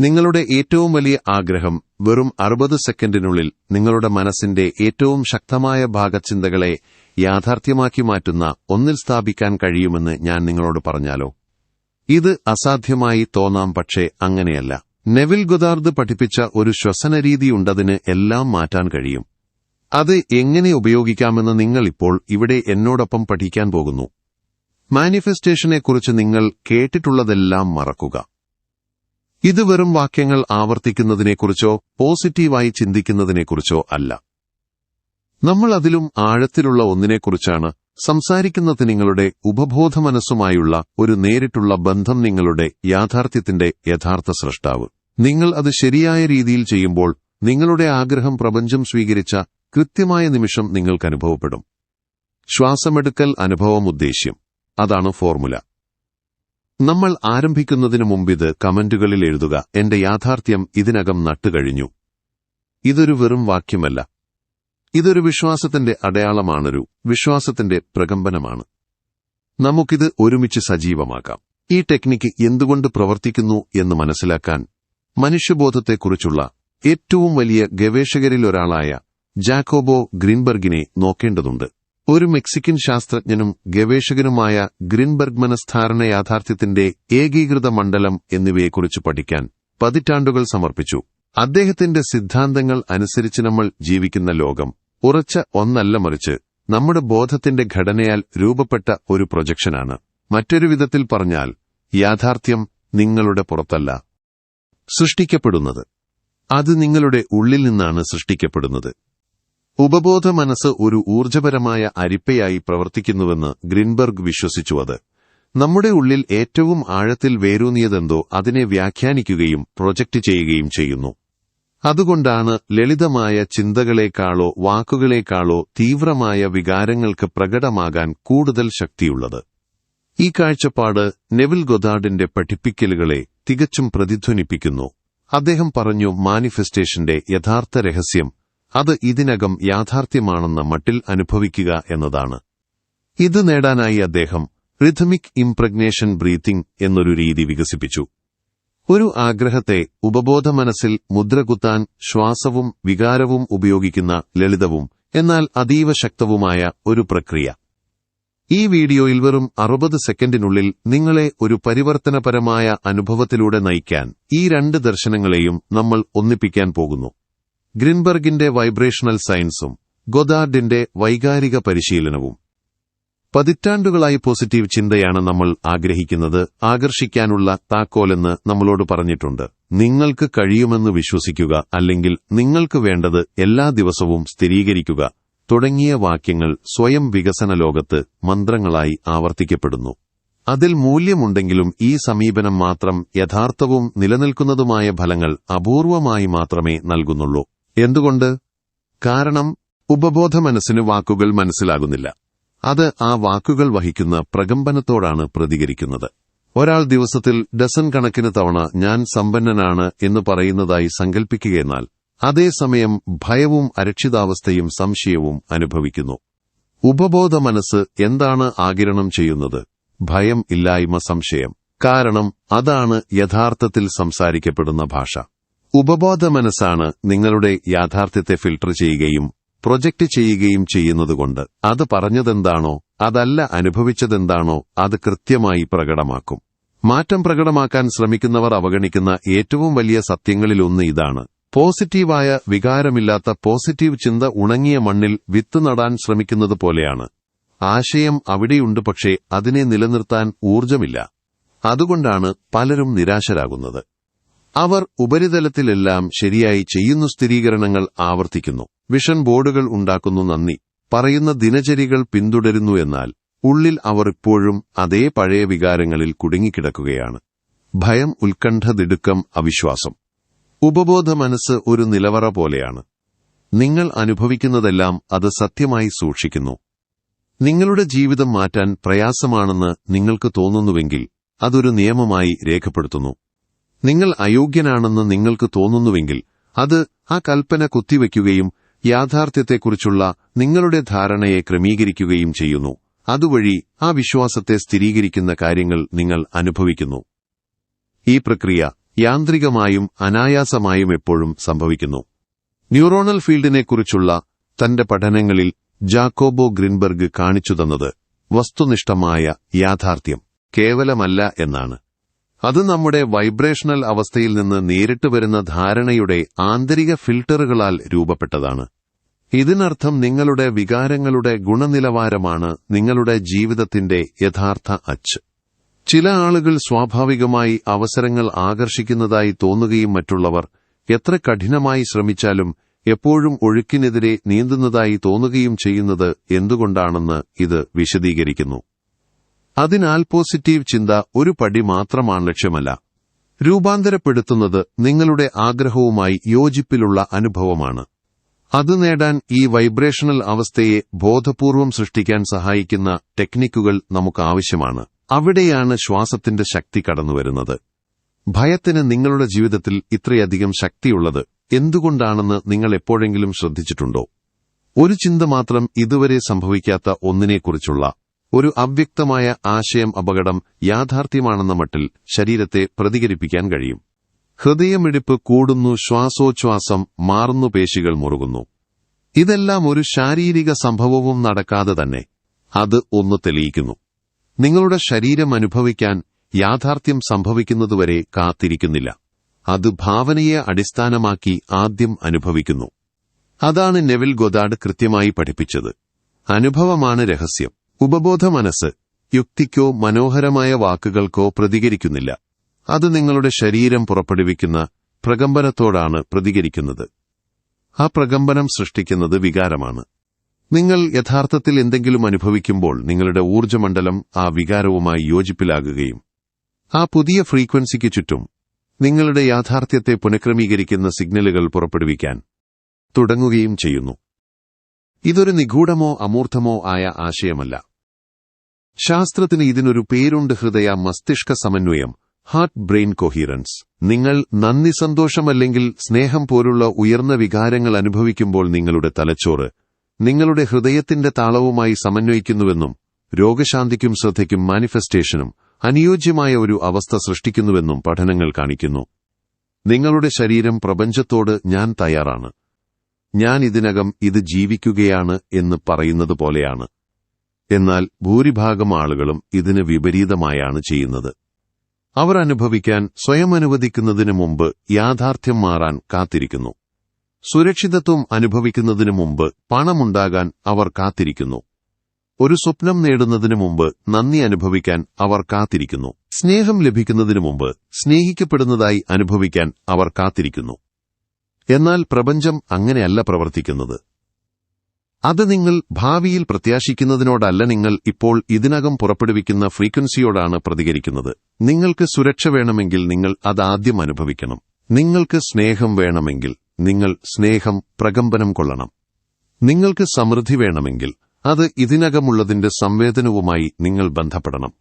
നിങ്ങളുടെ ഏറ്റവും വലിയ ആഗ്രഹം വെറും അറുപത് സെക്കൻഡിനുള്ളിൽ നിങ്ങളുടെ മനസ്സിന്റെ ഏറ്റവും ശക്തമായ ഭാഗചിന്തകളെ യാഥാർത്ഥ്യമാക്കി മാറ്റുന്ന ഒന്നിൽ സ്ഥാപിക്കാൻ കഴിയുമെന്ന് ഞാൻ നിങ്ങളോട് പറഞ്ഞാലോ? ഇത് അസാധ്യമായി തോന്നാം പക്ഷേ അങ്ങനെയല്ല. നെവിൽ ഗുദാർദ് പഠിപ്പിച്ച ഒരു ശ്വസന ശ്വസനരീതിയുണ്ടതിന് എല്ലാം മാറ്റാൻ കഴിയും. അത് എങ്ങനെ ഉപയോഗിക്കാമെന്ന് നിങ്ങൾ ഇപ്പോൾ ഇവിടെ എന്നോടൊപ്പം പഠിക്കാൻ പോകുന്നു. മാനിഫെസ്റ്റേഷനെക്കുറിച്ച് നിങ്ങൾ കേട്ടിട്ടുള്ളതെല്ലാം മറക്കുക. ഇത് വെറും വാക്യങ്ങൾ ആവർത്തിക്കുന്നതിനെക്കുറിച്ചോ പോസിറ്റീവായി ചിന്തിക്കുന്നതിനെക്കുറിച്ചോ അല്ല. നമ്മൾ അതിലും ആഴത്തിലുള്ള ഒന്നിനെക്കുറിച്ചാണ് സംസാരിക്കുന്നത്. നിങ്ങളുടെ ഉപബോധ മനസ്സുമായുള്ള ഒരു നേരിട്ടുള്ള ബന്ധം നിങ്ങളുടെ യാഥാർത്ഥ്യത്തിന്റെ യഥാർത്ഥ സൃഷ്ടാവ് നിങ്ങൾ അത് ശരിയായ രീതിയിൽ ചെയ്യുമ്പോൾ നിങ്ങളുടെ ആഗ്രഹം പ്രപഞ്ചം സ്വീകരിച്ച കൃത്യമായ നിമിഷം നിങ്ങൾക്ക് അനുഭവപ്പെടും ശ്വാസമെടുക്കൽ അനുഭവം ഉദ്ദേശ്യം. അതാണ് ഫോർമുല. നമ്മൾ ആരംഭിക്കുന്നതിനു മുമ്പിത് കമന്റുകളിൽ എഴുതുക. എന്റെ യാഥാർത്ഥ്യം ഇതിനകം നട്ടുകഴിഞ്ഞു. ഇതൊരു വെറും വാക്യമല്ല. ഇതൊരു വിശ്വാസത്തിന്റെ അടയാളമാണൊരു വിശ്വാസത്തിന്റെ പ്രകമ്പനമാണ്. നമുക്കിത് ഒരുമിച്ച് സജീവമാക്കാം. ഈ ടെക്നിക്ക് എന്തുകൊണ്ട് പ്രവർത്തിക്കുന്നു എന്ന് മനസ്സിലാക്കാൻ മനുഷ്യബോധത്തെക്കുറിച്ചുള്ള ഏറ്റവും വലിയ ഗവേഷകരിലൊരാളായ ജാക്കോബോ ഗ്രീൻബർഗിനെ നോക്കേണ്ടതുണ്ട്. ഒരു മെക്സിക്കൻ ശാസ്ത്രജ്ഞനും ഗവേഷകനുമായ ഗ്രിൻബർഗ് മനസ്ഥാരണ യാഥാർത്ഥ്യത്തിന്റെ ഏകീകൃത മണ്ഡലം എന്നിവയെക്കുറിച്ച് പഠിക്കാൻ പതിറ്റാണ്ടുകൾ സമർപ്പിച്ചു. അദ്ദേഹത്തിന്റെ സിദ്ധാന്തങ്ങൾ അനുസരിച്ച് നമ്മൾ ജീവിക്കുന്ന ലോകം ഉറച്ച ഒന്നല്ല മറിച്ച് നമ്മുടെ ബോധത്തിന്റെ ഘടനയാൽ രൂപപ്പെട്ട ഒരു പ്രൊജക്ഷനാണ്. മറ്റൊരു വിധത്തിൽ പറഞ്ഞാൽ യാഥാർത്ഥ്യം നിങ്ങളുടെ പുറത്തല്ല സൃഷ്ടിക്കപ്പെടുന്നത്. അത് നിങ്ങളുടെ ഉള്ളിൽ നിന്നാണ് സൃഷ്ടിക്കപ്പെടുന്നത്. ഉപബോധ മനസ്സ് ഒരു ഊർജപരമായ അരിപ്പയായി പ്രവർത്തിക്കുന്നുവെന്ന് ഗ്രിൻബർഗ് വിശ്വസിച്ചു അത്. നമ്മുടെ ഉള്ളിൽ ഏറ്റവും ആഴത്തിൽ വേരൂന്നിയതെന്തോ അതിനെ വ്യാഖ്യാനിക്കുകയും പ്രൊജക്റ്റ് ചെയ്യുകയും ചെയ്യുന്നു. അതുകൊണ്ടാണ് ലളിതമായ ചിന്തകളെക്കാളോ വാക്കുകളെക്കാളോ തീവ്രമായ വികാരങ്ങൾക്ക് പ്രകടമാകാൻ കൂടുതൽ ശക്തിയുള്ളത്. ഈ കാഴ്ചപ്പാട് നെവിൽ ഗൊദാർഡിന്റെ പഠിപ്പിക്കലുകളെ തികച്ചും പ്രതിധ്വനിപ്പിക്കുന്നു. അദ്ദേഹം പറഞ്ഞു മാനിഫെസ്റ്റേഷന്റെ യഥാർത്ഥ രഹസ്യം അത് ഇതിനകം യാഥാർത്ഥ്യമാണെന്ന മട്ടിൽ അനുഭവിക്കുക എന്നതാണ്. ഇത് നേടാനായി അദ്ദേഹം റിഥമിക് ഇംപ്രഗ്നേഷൻ ബ്രീത്തിംഗ് എന്നൊരു രീതി വികസിപ്പിച്ചു. ഒരു ആഗ്രഹത്തെ ഉപബോധ മനസ്സിൽ മുദ്രകുത്താൻ ശ്വാസവും വികാരവും ഉപയോഗിക്കുന്ന ലളിതവും എന്നാൽ അതീവ ശക്തവുമായ ഒരു പ്രക്രിയ. ഈ വീഡിയോയിൽ വെറും അറുപത് സെക്കൻഡിനുള്ളിൽ നിങ്ങളെ ഒരു പരിവർത്തനപരമായ അനുഭവത്തിലൂടെ നയിക്കാൻ ഈ രണ്ട് ദർശനങ്ങളെയും നമ്മൾ ഒന്നിപ്പിക്കാൻ പോകുന്നു. ഗ്രിൻബർഗിന്റെ വൈബ്രേഷണൽ സയൻസും ഗൊദാർഡിന്റെ വൈകാരിക പരിശീലനവും. പതിറ്റാണ്ടുകളായി പോസിറ്റീവ് ചിന്തയാണ് നമ്മൾ ആഗ്രഹിക്കുന്നത് ആകർഷിക്കാനുള്ള താക്കോലെന്ന് നമ്മളോട് പറഞ്ഞിട്ടുണ്ട്. നിങ്ങൾക്ക് കഴിയുമെന്ന് വിശ്വസിക്കുക അല്ലെങ്കിൽ നിങ്ങൾക്ക് വേണ്ടത് എല്ലാ ദിവസവും സ്ഥിരീകരിക്കുക തുടങ്ങിയ വാക്യങ്ങൾ സ്വയം വികസന ലോകത്ത് മന്ത്രങ്ങളായി ആവർത്തിക്കപ്പെടുന്നു. അതിൽ മൂല്യമുണ്ടെങ്കിലും ഈ സമീപനം മാത്രം യഥാർത്ഥവും നിലനിൽക്കുന്നതുമായ ഫലങ്ങൾ അപൂർവമായി മാത്രമേ നൽകുന്നുള്ളൂ. എന്തുകൊണ്ട്? കാരണം ഉപബോധ മനസ്സിന് വാക്കുകൾ മനസ്സിലാകുന്നില്ല. അത് ആ വാക്കുകൾ വഹിക്കുന്ന പ്രകമ്പനത്തോടാണ് പ്രതികരിക്കുന്നത്. ഒരാൾ ദിവസത്തിൽ ഡസൻ കണക്കിന് തവണ ഞാൻ സമ്പന്നനാണ് എന്ന് പറയുന്നതായി സങ്കൽപ്പിക്കുകയെന്നാൽ അതേസമയം ഭയവും അരക്ഷിതാവസ്ഥയും സംശയവും അനുഭവിക്കുന്നു. ഉപബോധ മനസ്സ് എന്താണ് ആകിരണം ചെയ്യുന്നത്? ഭയം ഇല്ലായ്മ സംശയം. കാരണം അതാണ് യഥാർത്ഥത്തിൽ സംസാരിക്കപ്പെടുന്ന ഭാഷ. ഉപബോധ മനസ്സാണ് നിങ്ങളുടെ യാഥാർത്ഥ്യത്തെ ഫിൽട്ടർ ചെയ്യുകയും പ്രൊജക്റ്റ് ചെയ്യുകയും ചെയ്യുന്നതുകൊണ്ട്. അത് പറഞ്ഞതെന്താണോ അതല്ല അനുഭവിച്ചതെന്താണോ അത് കൃത്യമായി പ്രകടമാക്കും. മാറ്റം പ്രകടമാക്കാൻ ശ്രമിക്കുന്നവർ അവഗണിക്കുന്ന ഏറ്റവും വലിയ സത്യങ്ങളിലൊന്ന് ഇതാണ്. പോസിറ്റീവായ വികാരമില്ലാത്ത പോസിറ്റീവ് ചിന്ത ഉണങ്ങിയ മണ്ണിൽ വിത്ത് നടാൻ ശ്രമിക്കുന്നത് പോലെയാണ്. ആശയം അവിടെയുണ്ട് പക്ഷേ അതിനെ നിലനിർത്താൻ ഊർജമില്ല അതുകൊണ്ടാണ് പലരും നിരാശരാകുന്നത്. അവർ ഉപരിതലത്തിലെല്ലാം ശരിയായി ചെയ്യുന്നു സ്ഥിരീകരണങ്ങൾ ആവർത്തിക്കുന്നു. വിഷൻ ബോർഡുകൾ ഉണ്ടാക്കുന്നു നന്ദി. പറയുന്ന ദിനചര്യകൾ പിന്തുടരുന്നു എന്നാൽ ഉള്ളിൽ അവർ ഇപ്പോഴും അതേ പഴയ വികാരങ്ങളിൽ കുടുങ്ങിക്കിടക്കുകയാണ്. ഭയം ഉത്കണ്ഠ ദിടുക്കം അവിശ്വാസം. ഉപബോധ മനസ്സ് ഒരു നിലവറ പോലെയാണ്. നിങ്ങൾ അനുഭവിക്കുന്നതെല്ലാം അത് സത്യമായി സൂക്ഷിക്കുന്നു. നിങ്ങളുടെ ജീവിതം മാറ്റാൻ പ്രയാസമാണെന്ന് നിങ്ങൾക്ക് തോന്നുന്നുവെങ്കിൽ അതൊരു നിയമമായി രേഖപ്പെടുത്തുന്നു. നിങ്ങൾ അയോഗ്യനാണെന്ന് നിങ്ങൾക്ക് തോന്നുന്നുവെങ്കിൽ അത് ആ കൽപ്പന കുത്തിവയ്ക്കുകയും യാഥാർത്ഥ്യത്തെക്കുറിച്ചുള്ള നിങ്ങളുടെ ധാരണയെ ക്രമീകരിക്കുകയും ചെയ്യുന്നു. അതുവഴി ആ വിശ്വാസത്തെ സ്ഥിരീകരിക്കുന്ന കാര്യങ്ങൾ നിങ്ങൾ അനുഭവിക്കുന്നു. ഈ പ്രക്രിയ യാന്ത്രികമായും അനായാസമായും എപ്പോഴും സംഭവിക്കുന്നു. ന്യൂറോണൽ ഫീൽഡിനെക്കുറിച്ചുള്ള തന്റെ പഠനങ്ങളിൽ ജാക്കോബോ ഗ്രിൻബർഗ് കാണിച്ചു തന്നത് വസ്തുനിഷ്ഠമായ യാഥാർത്ഥ്യം കേവലമല്ല എന്നാണ്. അത് നമ്മുടെ വൈബ്രേഷണൽ അവസ്ഥയിൽ നിന്ന് നേരിട്ട് വരുന്ന ധാരണയുടെ ആന്തരിക ഫിൽട്ടറുകളാൽ രൂപപ്പെട്ടതാണ്. ഇതിനർത്ഥം നിങ്ങളുടെ വികാരങ്ങളുടെ ഗുണനിലവാരമാണ് നിങ്ങളുടെ ജീവിതത്തിന്റെ യഥാർത്ഥ അച്ച്. ചില ആളുകൾ സ്വാഭാവികമായി അവസരങ്ങൾ ആകർഷിക്കുന്നതായി തോന്നുകയും മറ്റുള്ളവർ എത്ര കഠിനമായി ശ്രമിച്ചാലും എപ്പോഴും ഒഴുക്കിനെതിരെ നീന്തുന്നതായി തോന്നുകയും ചെയ്യുന്നത് എന്തുകൊണ്ടാണെന്ന് ഇത് വിശദീകരിക്കുന്നു. അതിനാൽ പോസിറ്റീവ് ചിന്ത ഒരു പടി മാത്രമാണ് ലക്ഷ്യമല്ല. രൂപാന്തരപ്പെടുത്തുന്നത് നിങ്ങളുടെ ആഗ്രഹവുമായി യോജിപ്പിലുള്ള അനുഭവമാണ്. അത് നേടാൻ ഈ വൈബ്രേഷണൽ അവസ്ഥയെ ബോധപൂർവം സൃഷ്ടിക്കാൻ സഹായിക്കുന്ന ടെക്നിക്കുകൾ നമുക്ക് ആവശ്യമാണ്. അവിടെയാണ് ശ്വാസത്തിന്റെ ശക്തി കടന്നുവരുന്നത്. ഭയത്തിന് നിങ്ങളുടെ ജീവിതത്തിൽ ഇത്രയധികം ശക്തിയുള്ളത് എന്തുകൊണ്ടാണെന്ന് നിങ്ങൾ എപ്പോഴെങ്കിലും ശ്രദ്ധിച്ചിട്ടുണ്ടോ? ഒരു ചിന്ത മാത്രം ഇതുവരെ സംഭവിക്കാത്ത ഒന്നിനെക്കുറിച്ചുള്ള ഒരു അവ്യക്തമായ ആശയം അപകടം യാഥാർത്ഥ്യമാണെന്ന മട്ടിൽ ശരീരത്തെ പ്രതികരിപ്പിക്കാൻ കഴിയും. ഹൃദയമിടിപ്പ് കൂടുന്നു ശ്വാസോച്ഛ്വാസം മാറുന്നു പേശികൾ മുറുകുന്നു. ഇതെല്ലാം ഒരു ശാരീരിക സംഭവവും നടക്കാതെ തന്നെ അത് ഒന്ന് തെളിയിക്കുന്നു. നിങ്ങളുടെ ശരീരം അനുഭവിക്കാൻ യാഥാർത്ഥ്യം സംഭവിക്കുന്നതുവരെ കാത്തിരിക്കുന്നില്ല. അത് ഭാവനയെ അടിസ്ഥാനമാക്കി ആദ്യം അനുഭവിക്കുന്നു. അതാണ് നെവിൽ ഗൊദാഡ് കൃത്യമായി പഠിപ്പിച്ചത്. അനുഭവമാണ് രഹസ്യം. ഉപബോധ മനസ്സ് യുക്തിക്കോ മനോഹരമായ വാക്കുകൾക്കോ പ്രതികരിക്കുന്നില്ല. അത് നിങ്ങളുടെ ശരീരം പുറപ്പെടുവിക്കുന്ന പ്രകമ്പനത്തോടാണ് പ്രതികരിക്കുന്നത്. ആ പ്രകമ്പനം സൃഷ്ടിക്കുന്നത് വികാരമാണ്. നിങ്ങൾ യഥാർത്ഥത്തിൽ എന്തെങ്കിലും അനുഭവിക്കുമ്പോൾ നിങ്ങളുടെ ഊർജമണ്ഡലം ആ വികാരവുമായി യോജിപ്പിലാകുകയും ആ പുതിയ ഫ്രീക്വൻസിക്ക് ചുറ്റും നിങ്ങളുടെ യാഥാർത്ഥ്യത്തെ പുനഃക്രമീകരിക്കുന്ന സിഗ്നലുകൾ പുറപ്പെടുവിക്കാൻ തുടങ്ങുകയും ചെയ്യുന്നു. ഇതൊരു നിഗൂഢമോ അമൂർത്തമോ ആയ ആശയമല്ല. ശാസ്ത്രത്തിന് ഇതിനൊരു പേരുണ്ട് ഹൃദയ മസ്തിഷ്ക സമന്വയം ഹാർട്ട് ബ്രെയിൻ കൊഹീറൻസ് നിങ്ങൾ നന്ദി സന്തോഷമല്ലെങ്കിൽ സ്നേഹം പോലുള്ള ഉയർന്ന വികാരങ്ങൾ അനുഭവിക്കുമ്പോൾ നിങ്ങളുടെ തലച്ചോറ് നിങ്ങളുടെ ഹൃദയത്തിന്റെ താളവുമായി സമന്വയിക്കുന്നുവെന്നും രോഗശാന്തിക്കും ശ്രദ്ധയ്ക്കും മാനിഫെസ്റ്റേഷനും അനുയോജ്യമായ ഒരു അവസ്ഥ സൃഷ്ടിക്കുന്നുവെന്നും പഠനങ്ങൾ കാണിക്കുന്നു. നിങ്ങളുടെ ശരീരം പ്രപഞ്ചത്തോട് ഞാൻ തയ്യാറാണ്. ഞാൻ ഇതിനകം ഇത് ജീവിക്കുകയാണ് എന്ന് പറയുന്നത് പോലെയാണ്. എന്നാൽ ഭൂരിഭാഗം ആളുകളും ഇതിന് വിപരീതമായാണ് ചെയ്യുന്നത്. അവർ അനുഭവിക്കാൻ സ്വയം അനുവദിക്കുന്നതിനു മുമ്പ് യാഥാർത്ഥ്യം മാറാൻ കാത്തിരിക്കുന്നു. സുരക്ഷിതത്വം അനുഭവിക്കുന്നതിനു മുമ്പ് പണമുണ്ടാകാൻ അവർ കാത്തിരിക്കുന്നു. ഒരു സ്വപ്നം നേടുന്നതിനു മുമ്പ് നന്ദി അനുഭവിക്കാൻ അവർ കാത്തിരിക്കുന്നു. സ്നേഹം ലഭിക്കുന്നതിനു മുമ്പ് സ്നേഹിക്കപ്പെടുന്നതായി അനുഭവിക്കാൻ അവർ കാത്തിരിക്കുന്നു. എന്നാൽ പ്രപഞ്ചം അങ്ങനെയല്ല പ്രവർത്തിക്കുന്നത്. അത് നിങ്ങൾ ഭാവിയിൽ പ്രത്യാശിക്കുന്നതിനോടല്ല നിങ്ങൾ ഇപ്പോൾ ഇതിനകം പുറപ്പെടുവിക്കുന്ന ഫ്രീക്വൻസിയോടാണ് പ്രതികരിക്കുന്നത്. നിങ്ങൾക്ക് സുരക്ഷ വേണമെങ്കിൽ നിങ്ങൾ അത് ആദ്യം അനുഭവിക്കണം. നിങ്ങൾക്ക് സ്നേഹം വേണമെങ്കിൽ നിങ്ങൾ സ്നേഹം പ്രകമ്പനം കൊള്ളണം. നിങ്ങൾക്ക് സമൃദ്ധി വേണമെങ്കിൽ അത് ഇതിനകമുള്ളതിന്റെ സംവേദനവുമായി നിങ്ങൾ ബന്ധപ്പെടണം.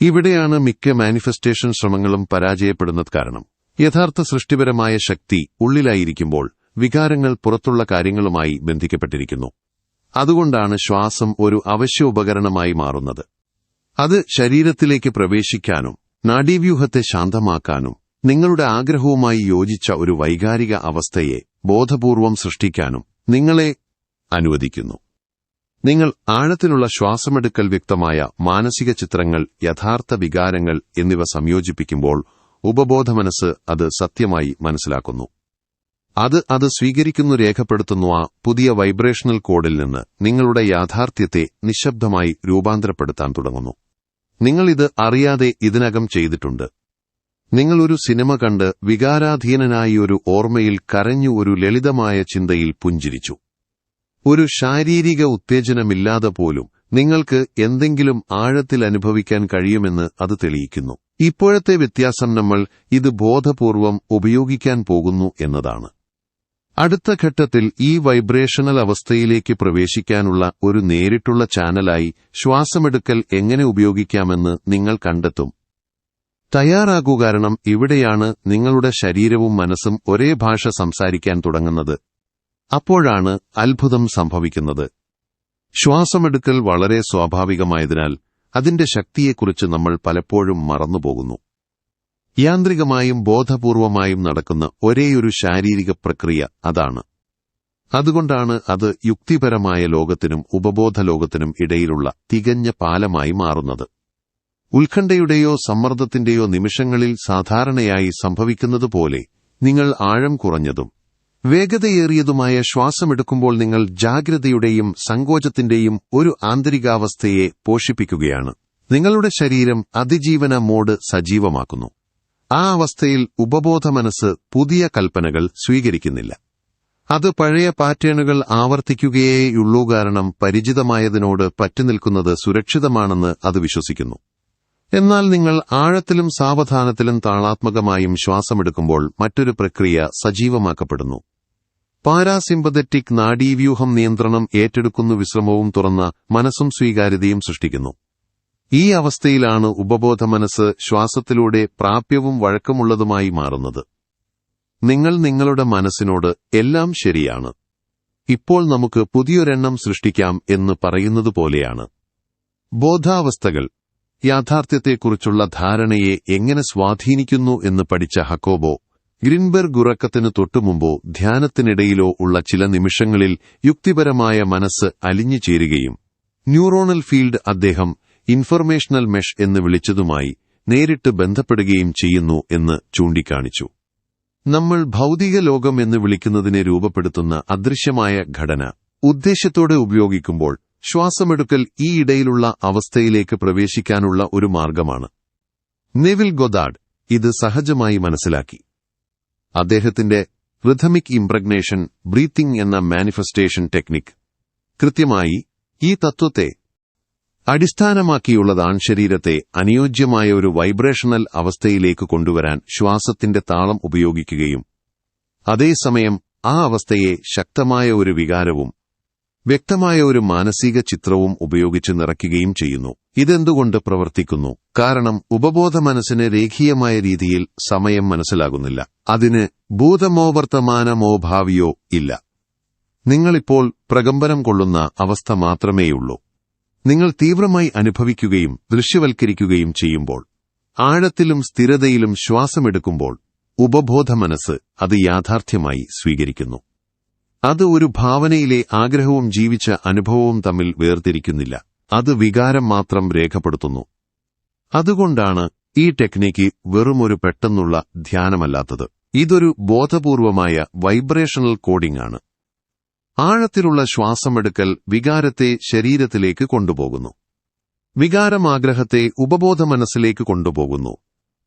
ഇവിടെയാണ് മിക്ക മാനിഫെസ്റ്റേഷൻ ശ്രമങ്ങളും പരാജയപ്പെടുന്നത് കാരണം. യഥാർത്ഥ സൃഷ്ടിപരമായ ശക്തി ഉള്ളിലായിരിക്കുമ്പോൾ വികാരങ്ങൾ പുറത്തുള്ള കാര്യങ്ങളുമായി ബന്ധിക്കപ്പെട്ടിരിക്കുന്നു. അതുകൊണ്ടാണ് ശ്വാസം ഒരു അവശ്യ ഉപകരണമായി മാറുന്നത്. അത് ശരീരത്തിലേക്ക് പ്രവേശിക്കാനും നാഡീവ്യൂഹത്തെ ശാന്തമാക്കാനും നിങ്ങളുടെ ആഗ്രഹവുമായി യോജിച്ച ഒരു വൈകാരിക അവസ്ഥയെ ബോധപൂർവം സൃഷ്ടിക്കാനും നിങ്ങളെ അനുവദിക്കുന്നു. നിങ്ങൾ ആഴത്തിലുള്ള ശ്വാസമെടുക്കൽ വ്യക്തമായ മാനസിക ചിത്രങ്ങൾ യഥാർത്ഥ വികാരങ്ങൾ എന്നിവ സംയോജിപ്പിക്കുമ്പോൾ ഉപബോധമനസ് അത് സത്യമായി മനസ്സിലാക്കുന്നു. അത് അത് സ്വീകരിക്കുന്നു രേഖപ്പെടുത്തുന്നു ആ പുതിയ വൈബ്രേഷണൽ കോഡിൽ നിന്ന് നിങ്ങളുടെ യാഥാർത്ഥ്യത്തെ നിശബ്ദമായി രൂപാന്തരപ്പെടുത്താൻ തുടങ്ങുന്നു. നിങ്ങൾ ഇത് അറിയാതെ ഇതിനകം ചെയ്തിട്ടുണ്ട്. നിങ്ങൾ ഒരു സിനിമ കണ്ട് വികാരാധീനനായി ഒരു ഓർമ്മയിൽ കരഞ്ഞു ഒരു ലളിതമായ ചിന്തയിൽ പുഞ്ചിരിച്ചു. ഒരു ശാരീരിക ഉത്തേജനമില്ലാതെ പോലും നിങ്ങൾക്ക് എന്തെങ്കിലും ആഴത്തിൽ അനുഭവിക്കാൻ കഴിയുമെന്ന് അത് തെളിയിക്കുന്നു. ഇപ്പോഴത്തെ വ്യത്യാസം നമ്മൾ ഇത് ബോധപൂർവം ഉപയോഗിക്കാൻ പോകുന്നു എന്നതാണ്. അടുത്ത ഘട്ടത്തിൽ ഈ വൈബ്രേഷണൽ അവസ്ഥയിലേക്ക് പ്രവേശിക്കാനുള്ള ഒരു നേരിട്ടുള്ള ചാനലായി ശ്വാസമെടുക്കൽ എങ്ങനെ ഉപയോഗിക്കാമെന്ന് നിങ്ങൾ കണ്ടെത്തും. തയ്യാറാകൂ കാരണം ഇവിടെയാണ് നിങ്ങളുടെ ശരീരവും മനസ്സും ഒരേ ഭാഷ സംസാരിക്കാൻ തുടങ്ങുന്നത്. അപ്പോഴാണ് അത്ഭുതം സംഭവിക്കുന്നത്. ശ്വാസമെടുക്കൽ വളരെ സ്വാഭാവികമായതിനാൽ അതിന്റെ ശക്തിയെക്കുറിച്ച് നമ്മൾ പലപ്പോഴും മറന്നുപോകുന്നു. യാന്ത്രികമായും ബോധപൂർവമായും നടക്കുന്ന ഒരേയൊരു ശാരീരിക പ്രക്രിയ അതാണ്. അതുകൊണ്ടാണ് അത് യുക്തിപരമായ ലോകത്തിനും ഉപബോധ ലോകത്തിനും ഇടയിലുള്ള തികഞ്ഞ പാലമായി മാറുന്നത്. ഉത്കണ്ഠയുടെയോ സമ്മർദ്ദത്തിന്റെയോ നിമിഷങ്ങളിൽ സാധാരണയായി സംഭവിക്കുന്നതുപോലെ നിങ്ങൾ ആഴം കുറഞ്ഞതും വേഗതയേറിയതുമായ ശ്വാസമെടുക്കുമ്പോൾ നിങ്ങൾ ജാഗ്രതയുടെയും സങ്കോചത്തിന്റെയും ഒരു ആന്തരികാവസ്ഥയെ പോഷിപ്പിക്കുകയാണ്. നിങ്ങളുടെ ശരീരം അതിജീവന മോഡ് സജീവമാക്കുന്നു. ആ അവസ്ഥയിൽ ഉപബോധ മനസ്സ് പുതിയ കൽപ്പനകൾ സ്വീകരിക്കുന്നില്ല. അത് പഴയ പാറ്റേണുകൾ ആവർത്തിക്കുകയേയുള്ളൂ കാരണം പരിചിതമായതിനോട് പറ്റുനിൽക്കുന്നത് സുരക്ഷിതമാണെന്ന് അത് വിശ്വസിക്കുന്നു. എന്നാൽ നിങ്ങൾ ആഴത്തിലും സാവധാനത്തിലും താളാത്മകമായും ശ്വാസമെടുക്കുമ്പോൾ മറ്റൊരു പ്രക്രിയ സജീവമാക്കപ്പെടുന്നു. പാരാസിമ്പതറ്റിക് നാഡീവ്യൂഹം നിയന്ത്രണം ഏറ്റെടുക്കുന്നു വിശ്രമവും തുറന്ന മനസ്സും സ്വീകാര്യതയും സൃഷ്ടിക്കുന്നു. ഈ അവസ്ഥയിലാണ് ഉപബോധ മനസ്സ് ശ്വാസത്തിലൂടെ പ്രാപ്യവും വഴക്കമുള്ളതുമായി മാറുന്നത്. നിങ്ങൾ നിങ്ങളുടെ മനസ്സിനോട് എല്ലാം ശരിയാണ്. ഇപ്പോൾ നമുക്ക് പുതിയൊരെണ്ണം സൃഷ്ടിക്കാം എന്ന് പറയുന്നത് പോലെയാണ് ബോധാവസ്ഥകൾ യാഥാർത്ഥ്യത്തെക്കുറിച്ചുള്ള ധാരണയെ എങ്ങനെ സ്വാധീനിക്കുന്നു എന്ന് പഠിച്ച ഹക്കോബോ ഗ്രിൻബർഗ് ഉറക്കത്തിന് തൊട്ടുമുമ്പോ ധ്യാനത്തിനിടയിലോ ഉള്ള ചില നിമിഷങ്ങളിൽ യുക്തിപരമായ മനസ്സ് അലിഞ്ഞു ചേരുകയും ന്യൂറോണൽ ഫീൽഡ് അദ്ദേഹം ഇൻഫർമേഷണൽ മെഷ് എന്ന് വിളിച്ചതുമായി നേരിട്ട് ബന്ധപ്പെടുകയും ചെയ്യുന്നു എന്ന് ചൂണ്ടിക്കാണിച്ചു. നമ്മൾ ഭൗതിക ലോകം എന്ന് വിളിക്കുന്നതിനെ രൂപപ്പെടുത്തുന്ന അദൃശ്യമായ ഘടന. ഉദ്ദേശ്യത്തോടെ ഉപയോഗിക്കുമ്പോൾ ശ്വാസമെടുക്കൽ ഈ ഇടയിലുള്ള അവസ്ഥയിലേക്ക് പ്രവേശിക്കാനുള്ള ഒരു മാർഗമാണ്. നെവിൽ ഗൊദാഡ് ഇത് സഹജമായി മനസ്സിലാക്കി. അദ്ദേഹത്തിന്റെ റിഥമിക് ഇംപ്രഗ്നേഷൻ ബ്രീത്തിംഗ് എന്ന മാനിഫെസ്റ്റേഷൻ ടെക്നിക് കൃത്യമായി ഈ തത്വത്തെ അടിസ്ഥാനമാക്കിയുള്ളതാണ് ശരീരത്തെ അനുയോജ്യമായ ഒരു വൈബ്രേഷണൽ അവസ്ഥയിലേക്ക് കൊണ്ടുവരാൻ ശ്വാസത്തിന്റെ താളം ഉപയോഗിക്കുകയും. അതേസമയം ആ അവസ്ഥയെ ശക്തമായ ഒരു വികാരവും വ്യക്തമായ ഒരു മാനസിക ചിത്രവും ഉപയോഗിച്ച് നിറയ്ക്കുകയും ചെയ്യുന്നു. ഇതെന്തുകൊണ്ട് പ്രവർത്തിക്കുന്നു? കാരണം ഉപബോധ മനസ്സിന് രേഖീയമായ രീതിയിൽ സമയം മനസ്സിലാകുന്നില്ല. അതിന് ഭൂതമോ വർത്തമാനമോ ഭാവിയോ ഇല്ല. നിങ്ങളിപ്പോൾ പ്രകമ്പനം കൊള്ളുന്ന അവസ്ഥ മാത്രമേയുള്ളൂ. നിങ്ങൾ തീവ്രമായി അനുഭവിക്കുകയും ദൃശ്യവൽക്കരിക്കുകയും ചെയ്യുമ്പോൾ ആഴത്തിലും സ്ഥിരതയിലും ശ്വാസമെടുക്കുമ്പോൾ ഉപബോധ മനസ്സ് അത് യാഥാർത്ഥ്യമായി സ്വീകരിക്കുന്നു. അത് ഒരു ഭാവനയിലെ ആഗ്രഹവും ജീവിച്ച അനുഭവവും തമ്മിൽ വേർതിരിക്കുന്നില്ല. അത് വികാരം മാത്രം രേഖപ്പെടുത്തുന്നു. അതുകൊണ്ടാണ് ഈ ടെക്നിക്ക് വെറുമൊരു പെട്ടെന്നുള്ള ധ്യാനമല്ലാത്തത്. ഇതൊരു ബോധപൂർവമായ വൈബ്രേഷണൽ കോഡിംഗ് ആണ്. ആഴത്തിലുള്ള ശ്വാസമെടുക്കൽ വികാരത്തെ ശരീരത്തിലേക്ക് കൊണ്ടുപോകുന്നു. വികാരമാഗ്രഹത്തെ ഉപബോധ മനസ്സിലേക്ക് കൊണ്ടുപോകുന്നു.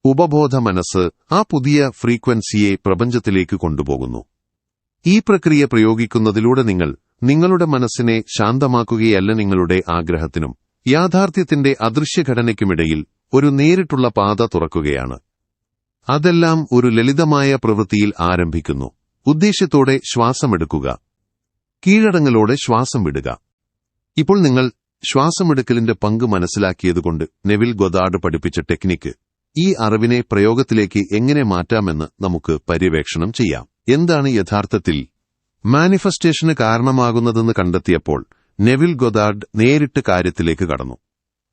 ഉപബോധ മനസ്സ് ആ പുതിയ ഫ്രീക്വൻസിയെ പ്രപഞ്ചത്തിലേക്ക് കൊണ്ടുപോകുന്നു. ഈ പ്രക്രിയ പ്രയോഗിക്കുന്നതിലൂടെ നിങ്ങൾ നിങ്ങളുടെ മനസ്സിനെ ശാന്തമാക്കുകയല്ല നിങ്ങളുടെ ആഗ്രഹത്തിനും യാഥാർത്ഥ്യത്തിന്റെ അദൃശ്യഘടനയ്ക്കുമിടയിൽ ഒരു നേരിട്ടുള്ള പാത തുറക്കുകയാണ്. അതെല്ലാം ഒരു ലളിതമായ പ്രവൃത്തിയിൽ ആരംഭിക്കുന്നു. ഉദ്ദേശ്യത്തോടെ ശ്വാസമെടുക്കുക. കീഴടങ്ങലോടെ ശ്വാസം വിടുക. ഇപ്പോൾ നിങ്ങൾ ശ്വാസമെടുക്കലിന്റെ പങ്ക് മനസ്സിലാക്കിയതുകൊണ്ട് നെവിൽ ഗൊദാഡ് പഠിപ്പിച്ച ടെക്നിക്ക് ഈ അറിവിനെ പ്രയോഗത്തിലേക്ക് എങ്ങനെ മാറ്റാമെന്ന് നമുക്ക് പര്യവേക്ഷണം ചെയ്യാം. എന്താണ് യഥാർത്ഥത്തിൽ മാനിഫെസ്റ്റേഷന് കാരണമാകുന്നതെന്ന് കണ്ടെത്തിയപ്പോൾ നെവിൽ ഗൊദാർഡ് നേരിട്ട് കാര്യത്തിലേക്ക് കടന്നു.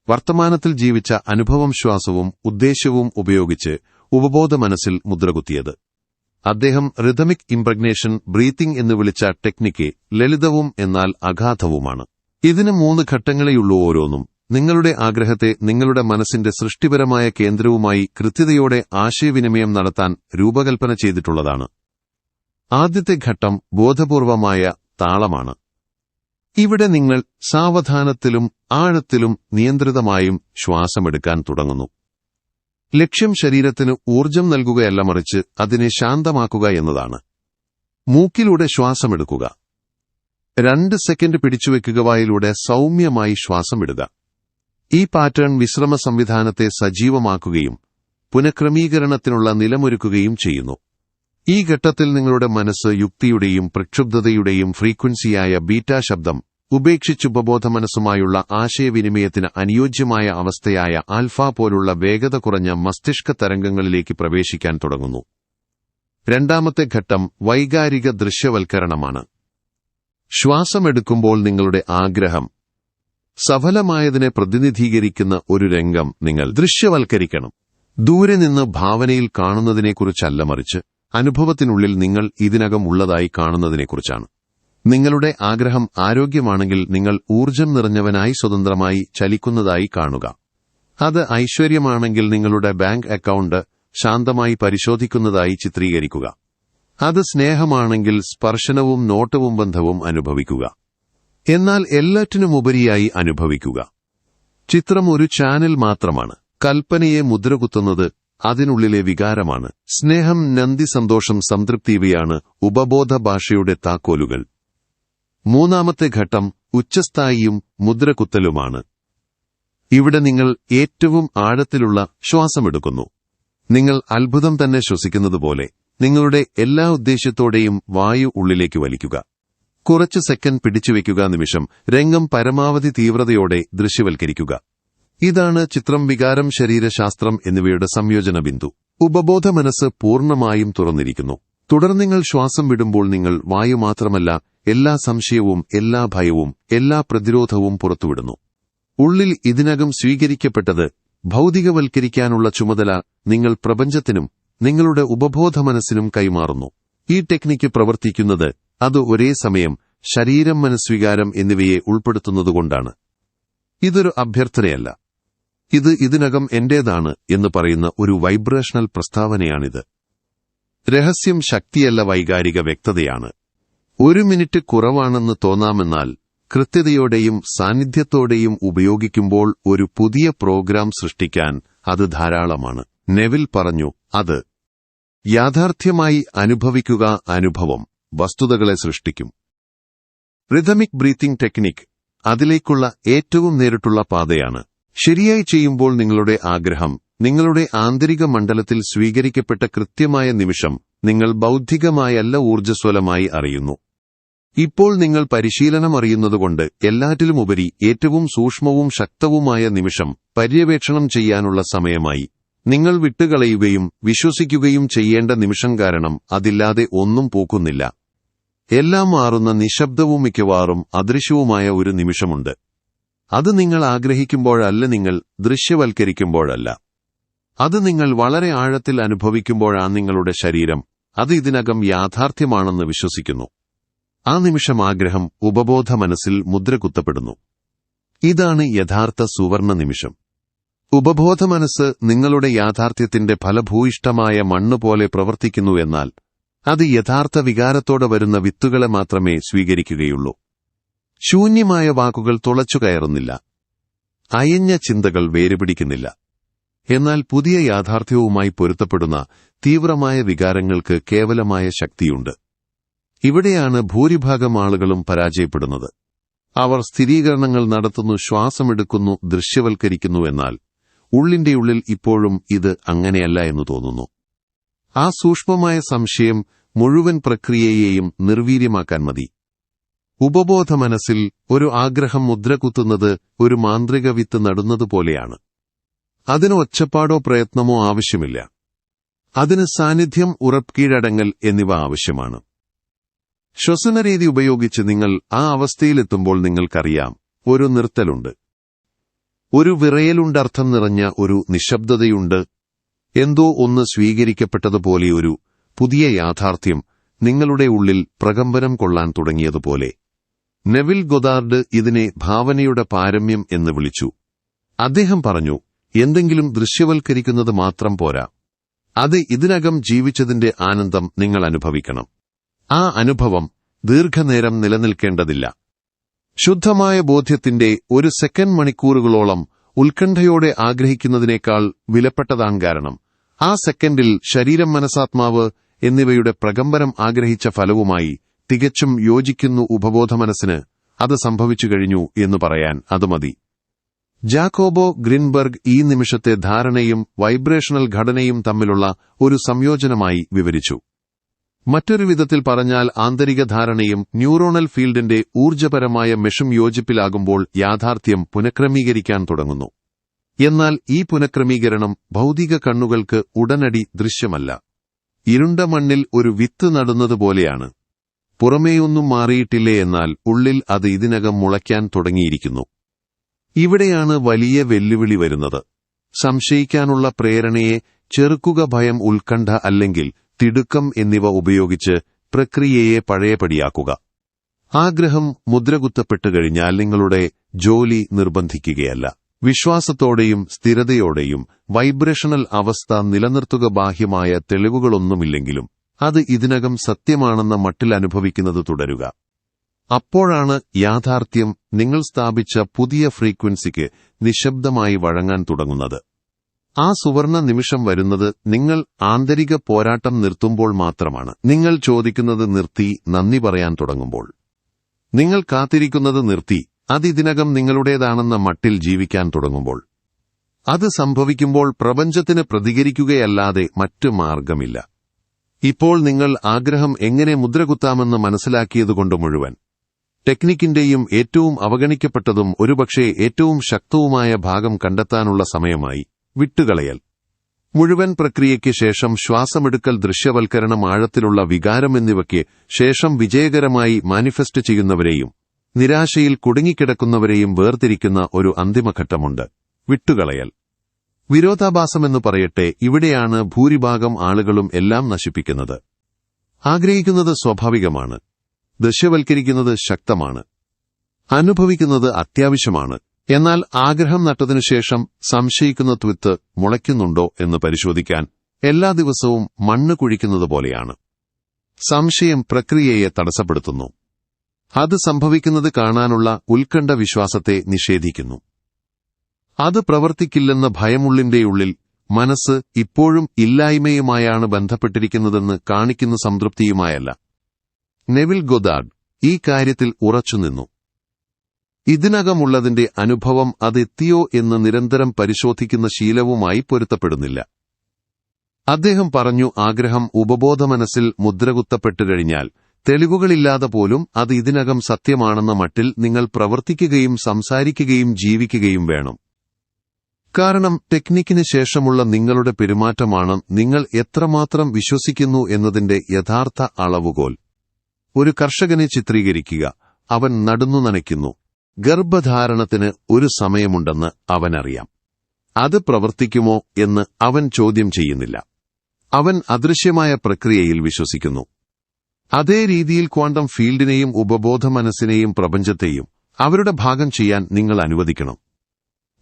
വർത്തമാനത്തിൽ ജീവിച്ച അനുഭവം ശ്വാസവും ഉദ്ദേശ്യവും ഉപയോഗിച്ച് ഉപബോധ മനസ്സിൽ മുദ്രകുത്തിയത്. അദ്ദേഹം റിഥമിക് ഇംപ്രഗ്നേഷൻ ബ്രീത്തിംഗ് എന്ന് വിളിച്ച ടെക്നിക്ക് ലളിതവും എന്നാൽ അഗാധവുമാണ്. ഇതിന് മൂന്ന് ഘട്ടങ്ങളെയുള്ളൂ ഓരോന്നും. നിങ്ങളുടെ ആഗ്രഹത്തെ നിങ്ങളുടെ മനസ്സിന്റെ സൃഷ്ടിപരമായ കേന്ദ്രവുമായി കൃത്യതയോടെ ആശയവിനിമയം നടത്താൻ രൂപകൽപ്പന ചെയ്തിട്ടുള്ളതാണ്. ആദ്യത്തെ ഘട്ടം ബോധപൂർവമായ താളമാണ്. ഇവിടെ നിങ്ങൾ സാവധാനത്തിലും ആഴത്തിലും നിയന്ത്രിതമായും ശ്വാസമെടുക്കാൻ തുടങ്ങുന്നു. ലക്ഷ്യം ശരീരത്തിന് ഊർജം നൽകുകയല്ല മറിച്ച് അതിനെ ശാന്തമാക്കുക എന്നതാണ്. മൂക്കിലൂടെ ശ്വാസമെടുക്കുക. രണ്ട് സെക്കൻഡ് പിടിച്ചുവെക്കുക വായിലൂടെ സൗമ്യമായി ശ്വാസമിടുക. ഈ പാറ്റേൺ വിശ്രമ സംവിധാനത്തെ സജീവമാക്കുകയും പുനഃക്രമീകരണത്തിനുള്ള നിലമൊരുക്കുകയും ചെയ്യുന്നു. ഈ ഘട്ടത്തിൽ നിങ്ങളുടെ മനസ്സ് യുക്തിയുടെയും പ്രക്ഷുബ്ധതയുടെയും ഫ്രീക്വൻസിയായ ബീറ്റാ ശബ്ദം ഉപേക്ഷിച്ച് ഉപബോധ മനസ്സുമായുള്ള ആശയവിനിമയത്തിന് അനുയോജ്യമായ അവസ്ഥയായ ആൽഫ പോലുള്ള വേഗത കുറഞ്ഞ മസ്തിഷ്ക തരംഗങ്ങളിലേക്ക് പ്രവേശിക്കാൻ തുടങ്ങുന്നു. രണ്ടാമത്തെ ഘട്ടം വൈകാരിക ദൃശ്യവൽക്കരണമാണ്. ശ്വാസമെടുക്കുമ്പോൾ നിങ്ങളുടെ ആഗ്രഹം സഫലമായതിനെ പ്രതിനിധീകരിക്കുന്ന ഒരു രംഗം നിങ്ങൾ ദൃശ്യവൽക്കരിക്കണം. ദൂരെ നിന്ന് ഭാവനയിൽ കാണുന്നതിനെക്കുറിച്ചല്ല മറിച്ച് അനുഭവത്തിനുള്ളിൽ നിങ്ങൾ ഇതിനകം ഉള്ളതായി കാണുന്നതിനെക്കുറിച്ചാണ്. നിങ്ങളുടെ ആഗ്രഹം ആരോഗ്യമാണെങ്കിൽ നിങ്ങൾ ഊർജം നിറഞ്ഞവനായി സ്വതന്ത്രമായി ചലിക്കുന്നതായി കാണുക. അത് ഐശ്വര്യമാണെങ്കിൽ നിങ്ങളുടെ ബാങ്ക് അക്കൗണ്ട് ശാന്തമായി പരിശോധിക്കുന്നതായി ചിത്രീകരിക്കുക. അത് സ്നേഹമാണെങ്കിൽ സ്പർശനവും നോട്ടവും ബന്ധവും അനുഭവിക്കുക. എന്നാൽ എല്ലാറ്റിനുമുപരിയായി അനുഭവിക്കുക. ചിത്രം ഒരു ചാനൽ മാത്രമാണ്. കൽപ്പനയെ മുദ്രകുത്തുന്നത് അതിനുള്ളിലെ വികാരമാണ്. സ്നേഹം നന്ദി സന്തോഷം സംതൃപ്തി ഇവയാണ് ഉപബോധ ഭാഷയുടെ താക്കോലുകൾ. മൂന്നാമത്തെ ഘട്ടം ഉച്ചസ്ഥായിയും മുദ്രകുത്തലുമാണ്. ഇവിടെ നിങ്ങൾ ഏറ്റവും ആഴത്തിലുള്ള ശ്വാസമെടുക്കുന്നു. നിങ്ങൾ അത്ഭുതം തന്നെ ശ്വസിക്കുന്നതുപോലെ നിങ്ങളുടെ എല്ലാ ഉദ്ദേശ്യത്തോടെയും വായു ഉള്ളിലേക്ക് വലിക്കുക. കുറച്ച് സെക്കൻഡ് പിടിച്ചുവെക്കുക നിമിഷം രംഗം പരമാവധി തീവ്രതയോടെ ദൃശ്യവൽക്കരിക്കുക. ഇതാണ് ചിത്രം വികാരം ശരീരശാസ്ത്രം എന്നിവയുടെ സംയോജന ബിന്ദു. ഉപബോധ മനസ്സ് പൂർണമായും തുറന്നിരിക്കുന്നു. തുടർന്ന് നിങ്ങൾ ശ്വാസം വിടുമ്പോൾ നിങ്ങൾ വായു മാത്രമല്ല എല്ലാ സംശയവും എല്ലാ ഭയവും എല്ലാ പ്രതിരോധവും പുറത്തുവിടുന്നു. ഉള്ളിൽ ഇതിനകം സ്വീകരിക്കപ്പെട്ടത് ഭൗതികവൽക്കരിക്കാനുള്ള ചുമതല നിങ്ങൾ പ്രപഞ്ചത്തിനും നിങ്ങളുടെ ഉപബോധ മനസ്സിനും കൈമാറുന്നു. ഈ ടെക്നിക്ക് പ്രവർത്തിക്കുന്നത് അത് ഒരേ സമയം ശരീരം മനസ്വികാരം എന്നിവയെ ഉൾപ്പെടുത്തുന്നതുകൊണ്ടാണ്. ഇതൊരു അഭ്യർത്ഥനയല്ല. ഇത് ഇതിനകം എന്റേതാണ് എന്ന് പറയുന്ന ഒരു വൈബ്രേഷണൽ പ്രസ്താവനയാണിത്. രഹസ്യം ശക്തിയല്ല വൈകാരിക വ്യക്തതയാണ്. ഒരു മിനിറ്റ് കുറവാണെന്ന് തോന്നാമെന്നാൽ കൃത്യതയോടെയും സാന്നിധ്യത്തോടെയും ഉപയോഗിക്കുമ്പോൾ ഒരു പുതിയ പ്രോഗ്രാം സൃഷ്ടിക്കാൻ അത് ധാരാളമാണ്. നെവിൽ പറഞ്ഞു അത് യാഥാർത്ഥ്യമായി അനുഭവിക്കുക അനുഭവം വസ്തുതകളെ സൃഷ്ടിക്കും. റിഥമിക് ബ്രീത്തിംഗ് ടെക്നിക് അതിലേക്കുള്ള ഏറ്റവും നേരിട്ടുള്ള പാതയാണ്. ശരിയായി ചെയ്യുമ്പോൾ നിങ്ങളുടെ ആഗ്രഹം നിങ്ങളുടെ ആന്തരിക മണ്ഡലത്തിൽ സ്വീകരിക്കപ്പെട്ട കൃത്യമായ നിമിഷം നിങ്ങൾ ബൗദ്ധികമായല്ല ഊർജസ്വലമായി അറിയുന്നു. ഇപ്പോൾ നിങ്ങൾ പരിശീലനം അറിയുന്നതുകൊണ്ട് എല്ലാറ്റിലുമുപരി ഏറ്റവും സൂക്ഷ്മവും ശക്തവുമായ നിമിഷം പര്യവേക്ഷണം ചെയ്യാനുള്ള സമയമായി. നിങ്ങൾ വിട്ടുകളയുകയും വിശ്വസിക്കുകയും ചെയ്യേണ്ട നിമിഷം കാരണം അതില്ലാതെ ഒന്നും പൂക്കുന്നില്ല. എല്ലാം മാറുന്ന നിശബ്ദവും മിക്കവാറും അദൃശ്യവുമായ ഒരു നിമിഷമുണ്ട്. അത് നിങ്ങൾ ആഗ്രഹിക്കുമ്പോഴല്ല നിങ്ങൾ ദൃശ്യവൽക്കരിക്കുമ്പോഴല്ല. അത് നിങ്ങൾ വളരെ ആഴത്തിൽ അനുഭവിക്കുമ്പോഴാണ് നിങ്ങളുടെ ശരീരം. അത് ഇതിനകം യാഥാർത്ഥ്യമാണെന്ന് വിശ്വസിക്കുന്നു. ആ നിമിഷം ആഗ്രഹം ഉപബോധ മനസ്സിൽ മുദ്രകുത്തപ്പെടുന്നു. ഇതാണ് യഥാർത്ഥ സുവർണ നിമിഷം ഉപബോധ മനസ്സ് നിങ്ങളുടെ യാഥാർത്ഥ്യത്തിന്റെ ഫലഭൂയിഷ്ടമായ മണ്ണുപോലെ പ്രവർത്തിക്കുന്നു എന്നാൽ അത് യഥാർത്ഥ വികാരത്തോടെ വരുന്ന വിത്തുകളെ മാത്രമേ സ്വീകരിക്കുകയുള്ളൂ. ശൂന്യമായ വാക്കുകൾ തുളച്ചു കയറുന്നില്ല. അയഞ്ഞ ചിന്തകൾ വേരുപിടിക്കുന്നില്ല. എന്നാൽ പുതിയ യാഥാർത്ഥ്യവുമായി പൊരുത്തപ്പെടുന്ന തീവ്രമായ വികാരങ്ങൾക്ക് കേവലമായ ശക്തിയുണ്ട്. ഇവിടെയാണ് ഭൂരിഭാഗം ആളുകളും പരാജയപ്പെടുന്നത്. അവർ സ്ഥിരീകരണങ്ങൾ നടത്തുന്നു ശ്വാസമെടുക്കുന്നു ദൃശ്യവൽക്കരിക്കുന്നു എന്നാൽ ഉള്ളിന്റെ ഉള്ളിൽ ഇപ്പോഴും ഇത് അങ്ങനെയല്ല എന്ന് തോന്നുന്നു. ആ സൂക്ഷ്മമായ സംശയം മുഴുവൻ പ്രക്രിയയെയും നിർവീര്യമാക്കാൻ മതി. ഉപബോധ മനസ്സിൽ ഒരു ആഗ്രഹം മുദ്രകുത്തുന്നത് ഒരു മാന്ത്രിക വിത്ത് നടുന്നതുപോലെയാണ് അതിന് ഒച്ചപ്പാടോ പ്രയത്നമോ ആവശ്യമില്ല. അതിന് സാന്നിധ്യം ഉറപ്പ് കീഴടങ്ങൽ എന്നിവ ആവശ്യമാണ്. ശ്വസനരീതി ഉപയോഗിച്ച് നിങ്ങൾ ആ അവസ്ഥയിലെത്തുമ്പോൾ നിങ്ങൾക്കറിയാം ഒരു നിർത്തലുണ്ട്. ഒരു വിറയലുണ്ടർത്ഥം നിറഞ്ഞ ഒരു നിശബ്ദതയുണ്ട്. എന്തോ ഒന്ന് സ്വീകരിക്കപ്പെട്ടതുപോലെ ഒരു പുതിയ യാഥാർത്ഥ്യം നിങ്ങളുടെ ഉള്ളിൽ പ്രകമ്പനം കൊള്ളാൻ തുടങ്ങിയതുപോലെ. നെവിൽ ഗൊദാർഡ് ഇതിനെ ഭാവനയുടെ പാരമ്യം എന്ന് വിളിച്ചു. അദ്ദേഹം പറഞ്ഞു എന്തെങ്കിലും ദൃശ്യവൽക്കരിക്കുന്നത് മാത്രം പോരാ. അത് ഇതിനകം ജീവിച്ചതിന്റെ ആനന്ദം നിങ്ങൾ അനുഭവിക്കണം. ആ അനുഭവം ദീർഘനേരം നിലനിൽക്കേണ്ടതില്ല. ശുദ്ധമായ ബോധ്യത്തിന്റെ ഒരു സെക്കൻഡ് മണിക്കൂറുകളോളം ഉത്കണ്ഠയോടെ ആഗ്രഹിക്കുന്നതിനേക്കാൾ വിലപ്പെട്ടതാണ് കാരണം. ആ സെക്കൻഡിൽ ശരീരം മനസാത്മാവ് എന്നിവയുടെ പ്രകമ്പനം ആഗ്രഹിച്ച ഫലവുമായി തികച്ചും യോജിക്കുന്നു ഉപബോധ മനസ്സിന്. അത് സംഭവിച്ചു കഴിഞ്ഞു എന്ന് പറയാൻ അത് മതി. ജാക്കോബോ ഗ്രിൻബർഗ് ഈ നിമിഷത്തെ ധാരണയും വൈബ്രേഷണൽ ഘടനയും തമ്മിലുള്ള ഒരു സംയോജനമായി വിവരിച്ചു. മറ്റൊരു വിധത്തിൽ പറഞ്ഞാൽ ആന്തരിക ധാരണയും ന്യൂറോണൽ ഫീൽഡിന്റെ ഊർജപരമായ മെഷും യോജിപ്പിലാകുമ്പോൾ യാഥാർത്ഥ്യം പുനഃക്രമീകരിക്കാൻ തുടങ്ങുന്നു. എന്നാൽ ഈ പുനഃക്രമീകരണം ഭൗതിക കണ്ണുകൾക്ക് ഉടനടി ദൃശ്യമല്ല. ഇരുണ്ട മണ്ണിൽ ഒരു വിത്ത് നടുന്നതുപോലെയാണ്. പുറമേയൊന്നും മാറിയിട്ടില്ലേ എന്നാൽ ഉള്ളിൽ അത് ഇതിനകം മുളയ്ക്കാൻ തുടങ്ങിയിരിക്കുന്നു. ഇവിടെയാണ് വലിയ വെല്ലുവിളി വരുന്നത്. സംശയിക്കാനുള്ള പ്രേരണയെ ചെറുക്കുക ഭയം ഉത്കണ്ഠ അല്ലെങ്കിൽ തിടുക്കം എന്നിവ ഉപയോഗിച്ച് പ്രക്രിയയെ പഴയപടിയാക്കുക. ആഗ്രഹം മുദ്രകുത്തപ്പെട്ടു കഴിഞ്ഞാൽ നിങ്ങളുടെ ജോലി നിർബന്ധിക്കുകയല്ല. വിശ്വാസത്തോടെയും സ്ഥിരതയോടെയും വൈബ്രേഷണൽ അവസ്ഥ നിലനിർത്തുക ബാഹ്യമായ തെളിവുകളൊന്നുമില്ലെങ്കിലും അത് ഇതിനകം സത്യമാണെന്ന മട്ടിൽ അനുഭവിക്കുന്നത് തുടരുക. അപ്പോഴാണ് യാഥാർത്ഥ്യം നിങ്ങൾ സ്ഥാപിച്ച പുതിയ ഫ്രീക്വൻസിക്ക് നിശബ്ദമായി വഴങ്ങാൻ തുടങ്ങുന്നത്. ആ സുവർണ നിമിഷം വരുന്നത് നിങ്ങൾ ആന്തരിക പോരാട്ടം നിർത്തുമ്പോൾ മാത്രമാണ്. നിങ്ങൾ ചോദിക്കുന്നത് നിർത്തി നന്ദി പറയാൻ തുടങ്ങുമ്പോൾ. നിങ്ങൾ കാത്തിരിക്കുന്നത് നിർത്തി അതിതിനകം നിങ്ങളുടേതാണെന്ന മട്ടിൽ ജീവിക്കാൻ തുടങ്ങുമ്പോൾ. അത് സംഭവിക്കുമ്പോൾ പ്രപഞ്ചത്തിന് പ്രതികരിക്കുകയല്ലാതെ മറ്റു മാർഗമില്ല. ഇപ്പോൾ നിങ്ങൾ ആഗ്രഹം എങ്ങനെ മുദ്രകുത്താമെന്ന് മനസ്സിലാക്കിയതുകൊണ്ട് മുഴുവൻ. ടെക്നിക്കിന്റെയും ഏറ്റവും അവഗണിക്കപ്പെട്ടതും ഒരുപക്ഷെ ഏറ്റവും ശക്തവുമായ ഭാഗം കണ്ടെത്താനുള്ള സമയമായി. വിട്ടുകളയൽ. മുഴുവൻ പ്രക്രിയയ്ക്ക് ശേഷം ശ്വാസമെടുക്കൽ ദൃശ്യവൽക്കരണം ആഴത്തിലുള്ള വികാരം എന്നിവയ്ക്ക് ശേഷം വിജയകരമായി മാനിഫെസ്റ്റ് ചെയ്യുന്നവരെയും നിരാശയിൽ കുടുങ്ങിക്കിടക്കുന്നവരെയും വേർതിരിക്കുന്ന ഒരു അന്തിമഘട്ടമുണ്ട്. വിട്ടുകളയൽ. വിരോധാഭാസമെന്ന് പറയട്ടെ ഇവിടെയാണ് ഭൂരിഭാഗം ആളുകളും എല്ലാം നശിപ്പിക്കുന്നത്. ആഗ്രഹിക്കുന്നത് സ്വാഭാവികമാണ്. ദൃശ്യവൽക്കരിക്കുന്നത് ശക്തമാണ്. അനുഭവിക്കുന്നത് അത്യാവശ്യമാണ്. എന്നാൽ ആഗ്രഹം നട്ടതിനുശേഷം സംശയിക്കുന്ന ത്വിത്ത് മുളയ്ക്കുന്നുണ്ടോ എന്ന് പരിശോധിക്കാൻ എല്ലാ ദിവസവും മണ്ണ് കുഴിക്കുന്നത് പോലെയാണ്. സംശയം പ്രക്രിയയെ തടസ്സപ്പെടുത്തുന്നു. അത് സംഭവിക്കുന്നത് കാണാനുള്ള ഉത്കണ്ഠ വിശ്വാസത്തെ നിഷേധിക്കുന്നു. അത് പ്രവർത്തിക്കില്ലെന്ന ഭയമുള്ളിന്റെ ഉള്ളിൽ മനസ്സ് ഇപ്പോഴും ഇല്ലായ്മയുമായാണ് ബന്ധപ്പെട്ടിരിക്കുന്നതെന്ന് കാണിക്കുന്ന സംതൃപ്തിയുമായല്ല. നെവിൽ ഗൊദാഡ് ഈ കാര്യത്തിൽ ഉറച്ചുനിന്നു. ഇതിനകമുള്ളതിന്റെ അനുഭവം അതെത്തിയോ എന്ന് നിരന്തരം പരിശോധിക്കുന്ന ശീലവുമായി പൊരുത്തപ്പെടുന്നില്ല. അദ്ദേഹം പറഞ്ഞു ആഗ്രഹം ഉപബോധമനസ്സിൽ മുദ്രകുത്തപ്പെട്ടു കഴിഞ്ഞാൽ തെളിവുകളില്ലാതെ പോലും അത് ഇതിനകം സത്യമാണെന്ന മട്ടിൽ നിങ്ങൾ പ്രവർത്തിക്കുകയും സംസാരിക്കുകയും ജീവിക്കുകയും വേണം. കാരണം ടെക്നിക്കിന് ശേഷമുള്ള നിങ്ങളുടെ പെരുമാറ്റമാണ് നിങ്ങൾ എത്രമാത്രം വിശ്വസിക്കുന്നു എന്നതിന്റെ യഥാർത്ഥ അളവുകോൽ. ഒരു കർഷകനെ ചിത്രീകരിക്കുക. അവൻ നടന്നു നനയ്ക്കുന്നു. ഗർഭധാരണത്തിന് ഒരു സമയമുണ്ടെന്ന് അവനറിയാം. അത് പ്രവർത്തിക്കുമോ എന്ന് അവൻ ചോദ്യം ചെയ്യുന്നില്ല. അവൻ അദൃശ്യമായ പ്രക്രിയയിൽ വിശ്വസിക്കുന്നു. അതേ രീതിയിൽ ക്വാണ്ടം ഫീൽഡിനെയും ഉപബോധ മനസ്സിനെയും പ്രപഞ്ചത്തെയും അവരുടെ ഭാഗം ചെയ്യാൻ നിങ്ങൾ അനുവദിക്കണം.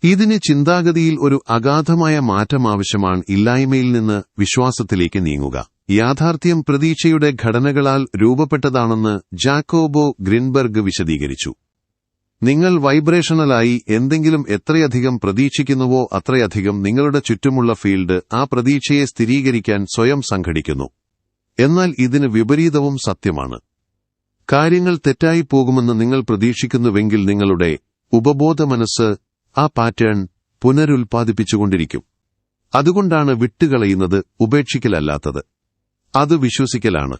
ഇതിന് ചിന്താഗതിയിൽ ഒരു അഗാധമായ മാറ്റം ആവശ്യമാണ് ഇല്ലായ്മയിൽ നിന്ന് വിശ്വാസത്തിലേക്ക് നീങ്ങുക. യാഥാർത്ഥ്യം പ്രതീക്ഷയുടെ ഘടനകളാൽ രൂപപ്പെട്ടതാണെന്ന് ജാക്കോബോ ഗ്രിൻബർഗ് വിശദീകരിച്ചു. നിങ്ങൾ വൈബ്രേഷണലായി എന്തെങ്കിലും എത്രയധികം പ്രതീക്ഷിക്കുന്നുവോ അത്രയധികം നിങ്ങളുടെ ചുറ്റുമുള്ള ഫീൽഡ് ആ പ്രതീക്ഷയെ സ്ഥിരീകരിക്കാൻ സ്വയം സംഘടിക്കുന്നു. എന്നാൽ ഇതിന് വിപരീതവും സത്യമാണ്. കാര്യങ്ങൾ തെറ്റായി പോകുമെന്ന് നിങ്ങൾ പ്രതീക്ഷിക്കുന്നുവെങ്കിൽ നിങ്ങളുടെ ഉപബോധ മനസ്സ് ആ പാറ്റേൺ പുനരുൽപാദിപ്പിച്ചുകൊണ്ടിരിക്കും അതുകൊണ്ടാണ് വിട്ടുകളയുന്നത് ഉപേക്ഷിക്കലല്ലാത്തത്. അത് വിശ്വസിക്കലാണ്.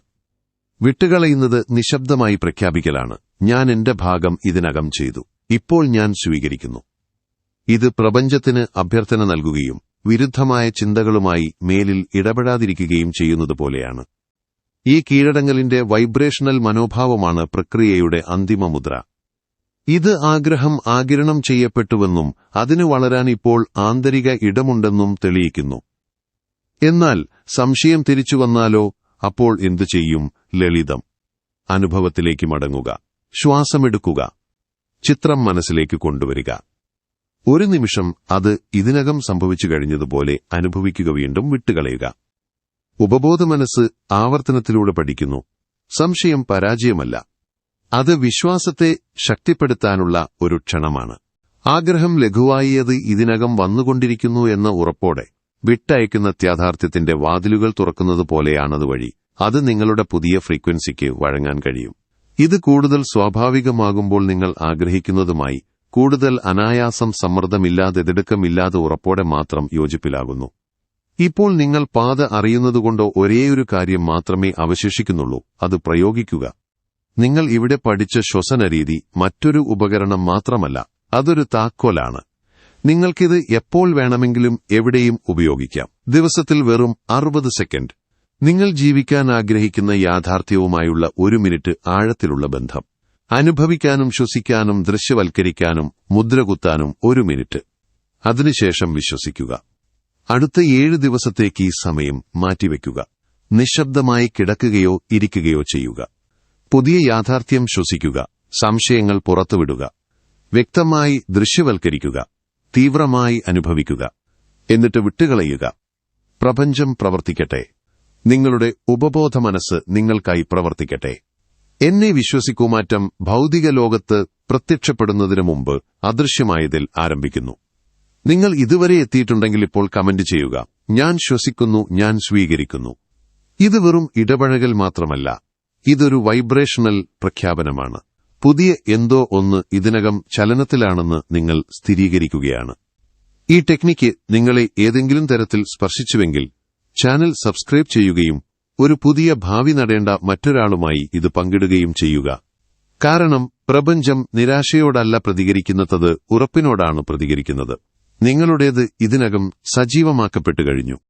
വിട്ടുകളയുന്നത് നിശബ്ദമായി പ്രഖ്യാപിക്കലാണ്. ഞാൻ എന്റെ ഭാഗം ഇതിനകം ചെയ്തു. ഇപ്പോൾ ഞാൻ സ്വീകരിക്കുന്നു. ഇത് പ്രപഞ്ചത്തിന് അഭ്യർത്ഥന നൽകുകയും വിരുദ്ധമായ ചിന്തകളുമായി മേലിൽ ഇടപെടാതിരിക്കുകയും ചെയ്യുന്നതുപോലെയാണ്. ഈ കീഴടങ്ങലിന്റെ വൈബ്രേഷണൽ മനോഭാവമാണ് പ്രക്രിയയുടെ അന്തിമ മുദ്ര. ഇത് ആഗ്രഹം ആകിരണം ചെയ്യപ്പെട്ടുവെന്നും അതിന് വളരാൻ ഇപ്പോൾ ആന്തരിക ഇടമുണ്ടെന്നും തെളിയിക്കുന്നു. എന്നാൽ സംശയം തിരിച്ചു വന്നാലോ അപ്പോൾ എന്തു ചെയ്യും? ലളിതം. അനുഭവത്തിലേക്ക് മടങ്ങുക. ശ്വാസമെടുക്കുക. ചിത്രം മനസ്സിലേക്ക് കൊണ്ടുവരിക. ഒരു നിമിഷം അത് ഇതിനകം സംഭവിച്ചു കഴിഞ്ഞതുപോലെ അനുഭവിക്കുക വീണ്ടും വിട്ടുകളയുക. ഉപബോധ മനസ്സ് ആവർത്തനത്തിലൂടെ പഠിക്കുന്നു. സംശയം പരാജയമല്ല. അത് വിശ്വാസത്തെ ശക്തിപ്പെടുത്താനുള്ള ഒരു ക്ഷണമാണ്. ആഗ്രഹം ലഘുവായി ലഘുവായത് ഇതിനകം വന്നുകൊണ്ടിരിക്കുന്നു എന്ന ഉറപ്പോടെ വിട്ടയക്കുന്ന യാഥാർത്ഥ്യത്തിന്റെ വാതിലുകൾ തുറക്കുന്നത് പോലെയാണത് വഴി അത് നിങ്ങളുടെ പുതിയ ഫ്രീക്വൻസിക്ക് വഴങ്ങാൻ കഴിയും. ഇത് കൂടുതൽ സ്വാഭാവികമാകുമ്പോൾ നിങ്ങൾ ആഗ്രഹിക്കുന്നതുമായി കൂടുതൽ അനായാസം സമ്മർദ്ദമില്ലാതെ തിടുക്കമില്ലാതെ ഉറപ്പോടെ മാത്രം യോജിപ്പിലാകുന്നു. ഇപ്പോൾ നിങ്ങൾ പാത അറിയുന്നതുകൊണ്ടോ ഒരേയൊരു കാര്യം മാത്രമേ അവശേഷിക്കുന്നുള്ളൂ അത് പ്രയോഗിക്കുക. നിങ്ങൾ ഇവിടെ പഠിച്ച ശ്വസനരീതി മറ്റൊരു ഉപകരണം മാത്രമല്ല അതൊരു താക്കോലാണ്. നിങ്ങൾക്കിത് എപ്പോൾ വേണമെങ്കിലും എവിടെയും ഉപയോഗിക്കാം. ദിവസത്തിൽ വെറും അറുപത് സെക്കൻഡ്. നിങ്ങൾ ജീവിക്കാൻ ആഗ്രഹിക്കുന്ന യാഥാർത്ഥ്യവുമായുള്ള ഒരു മിനിറ്റ് ആഴത്തിലുള്ള ബന്ധം. അനുഭവിക്കാനും ശ്വസിക്കാനും ദൃശ്യവൽക്കരിക്കാനും മുദ്രകുത്താനും ഒരു മിനിറ്റ്. അതിനുശേഷം വിശ്വസിക്കുക. അടുത്ത ഏഴ് ദിവസത്തേക്ക് ഈ സമയം മാറ്റിവെക്കുക. നിശബ്ദമായി കിടക്കുകയോ ഇരിക്കുകയോ ചെയ്യുക. പുതിയ യാഥാർത്ഥ്യം ശ്വസിക്കുക. സംശയങ്ങൾ പുറത്തുവിടുക. വ്യക്തമായി ദൃശ്യവൽക്കരിക്കുക. തീവ്രമായി അനുഭവിക്കുക. എന്നിട്ട് വിട്ടുകളയുക. പ്രപഞ്ചം പ്രവർത്തിക്കട്ടെ. നിങ്ങളുടെ ഉപബോധ മനസ്സ് നിങ്ങൾക്കായി പ്രവർത്തിക്കട്ടെ. എന്നെ വിശ്വസിക്കുമാറ്റം ഭൗതിക ലോകത്ത് പ്രത്യക്ഷപ്പെടുന്നതിനു മുമ്പ് അദൃശ്യമായതിൽ ആരംഭിക്കുന്നു. നിങ്ങൾ ഇതുവരെ എത്തിയിട്ടുണ്ടെങ്കിൽ ഇപ്പോൾ കമന്റ് ചെയ്യുക. ഞാൻ ശ്വസിക്കുന്നു ഞാൻ സ്വീകരിക്കുന്നു. ഇത് വെറും ഇടപഴകൽ മാത്രമല്ല. ഇതൊരു വൈബ്രേഷണൽ പ്രഖ്യാപനമാണ്. പുതിയ എന്തോ ഒന്ന് ഇതിനകം ചലനത്തിലാണെന്ന് നിങ്ങൾ സ്ഥിരീകരിക്കുകയാണ്. ഈ ടെക്നിക്ക് നിങ്ങളെ ഏതെങ്കിലും തരത്തിൽ സ്പർശിച്ചുവെങ്കിൽ ചാനൽ സബ്സ്ക്രൈബ് ചെയ്യുകയും ഒരു പുതിയ ഭാവി നടേണ്ട മറ്റൊരാളുമായി ഇത് പങ്കിടുകയും ചെയ്യുക. കാരണം പ്രപഞ്ചം നിരാശയോടല്ല പ്രതികരിക്കുന്നത് ഉറപ്പിനോടാണ് പ്രതികരിക്കുന്നത്. നിങ്ങളുടേത് ഇതിനകം സജീവമാക്കപ്പെട്ടു കഴിഞ്ഞു.